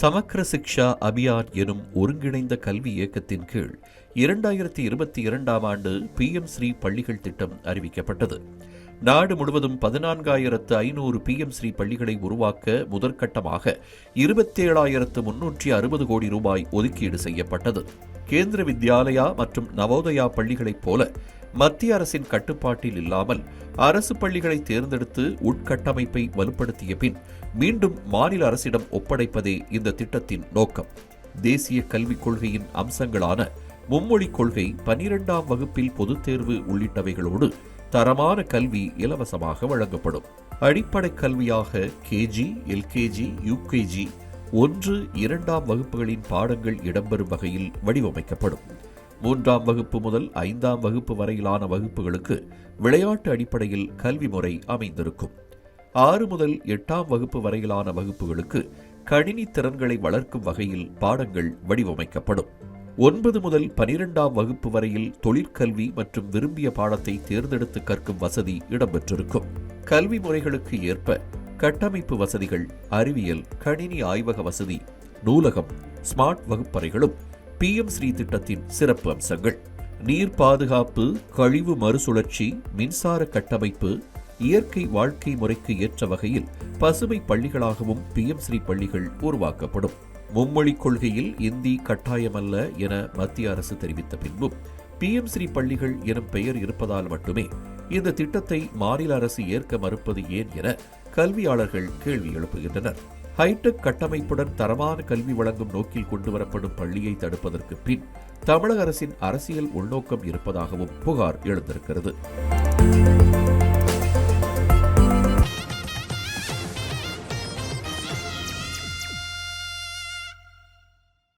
சமக்கர சிக்ஷா அபியான் எனும் ஒருங்கிணைந்த கல்வி இயக்கத்தின் கீழ் இரண்டாயிரத்தி இருபத்தி இரண்டாம் ஆண்டு பிஎம் ஸ்ரீ பள்ளிகள் திட்டம் அறிவிக்கப்பட்டது. நாடு முழுவதும் பதினான்காயிரத்து ஐநூறு பிஎம் ஸ்ரீ பள்ளிகளை உருவாக்க முதற்கட்டமாக இருபத்தேழாயிரத்து முன்னூற்றி அறுபது கோடி ரூபாய் ஒதுக்கீடு செய்யப்பட்டது. கேந்திர வித்யாலயா மற்றும் நவோதயா பள்ளிகளைப் போல மத்திய அரசின் கட்டுப்பாட்டில் இல்லாமல் அரசு பள்ளிகளை தேர்ந்தெடுத்து உட்கட்டமைப்பை வலுப்படுத்திய பின் மீண்டும் மாநில அரசிடம் ஒப்படைப்பதே இந்த திட்டத்தின் நோக்கம். தேசிய கல்விக் கொள்கையின் அம்சங்களான மும்மொழிக் கொள்கை பனிரெண்டாம் வகுப்பில் பொதுத் தேர்வு உள்ளிட்டவைகளோடு தரமான கல்வி இலவசமாக வழங்கப்படும். அடிப்படை கல்வியாக கேஜி எல்கேஜி யூகேஜி ஒன்று இரண்டாம் வகுப்புகளின் பாடங்கள் இடம்பெறும் வகையில் வடிவமைக்கப்படும். மூன்றாம் வகுப்பு முதல் ஐந்தாம் வகுப்பு வரையிலான வகுப்புகளுக்கு விளையாட்டு அடிப்படையில் கல்வி முறை அமைந்திருக்கும். ஆறு முதல் எட்டாம் வகுப்பு வரையிலான வகுப்புகளுக்கு கணினி திறன்களை வளர்க்கும் வகையில் பாடங்கள் வடிவமைக்கப்படும். ஒன்பது முதல் பனிரெண்டாம் வகுப்பு வரையில் தொழிற்கல்வி மற்றும் விரும்பிய பாடத்தை தேர்ந்தெடுத்து கற்கும் வசதி இடம்பெற்றிருக்கும். கல்வி முறைகளுக்கு ஏற்ப கட்டமைப்பு வசதிகள் அறிவியல் கணினி ஆய்வக வசதி நூலகம் ஸ்மார்ட் வகுப்பறைகளும் பிஎம் ஸ்ரீ திட்டத்தின் சிறப்பு அம்சங்கள். நீர் பாதுகாப்பு கழிவு மறுசுழற்சி மின்சார கட்டமைப்பு இயற்கை வாழ்க்கை முறைக்கு ஏற்ற வகையில் பசுமை பள்ளிகளாகவும் பிஎம் ஸ்ரீ பள்ளிகள் உருவாக்கப்படும். மும்மொழிக் கொள்கையில் இந்தி கட்டாயமல்ல என மத்திய அரசு தெரிவித்த பின்பும் பிஎம் ஸ்ரீ பள்ளிகள் எனும் பெயர் இருப்பதால் மட்டுமே இந்த திட்டத்தை மாநில அரசு ஏற்க மறுப்பது ஏன் என கல்வியாளர்கள் கேள்வி எழுப்புகின்றனர். ஹைடெக் கட்டமைப்புடன் தரமான கல்வி வழங்கும் நோக்கில் கொண்டுவரப்படும் பள்ளியை தடுப்பதற்கு பின் தமிழக அரசின் அரசியல் உள்நோக்கம் இருப்பதாகவும் புகார் எழுந்திருக்கிறது.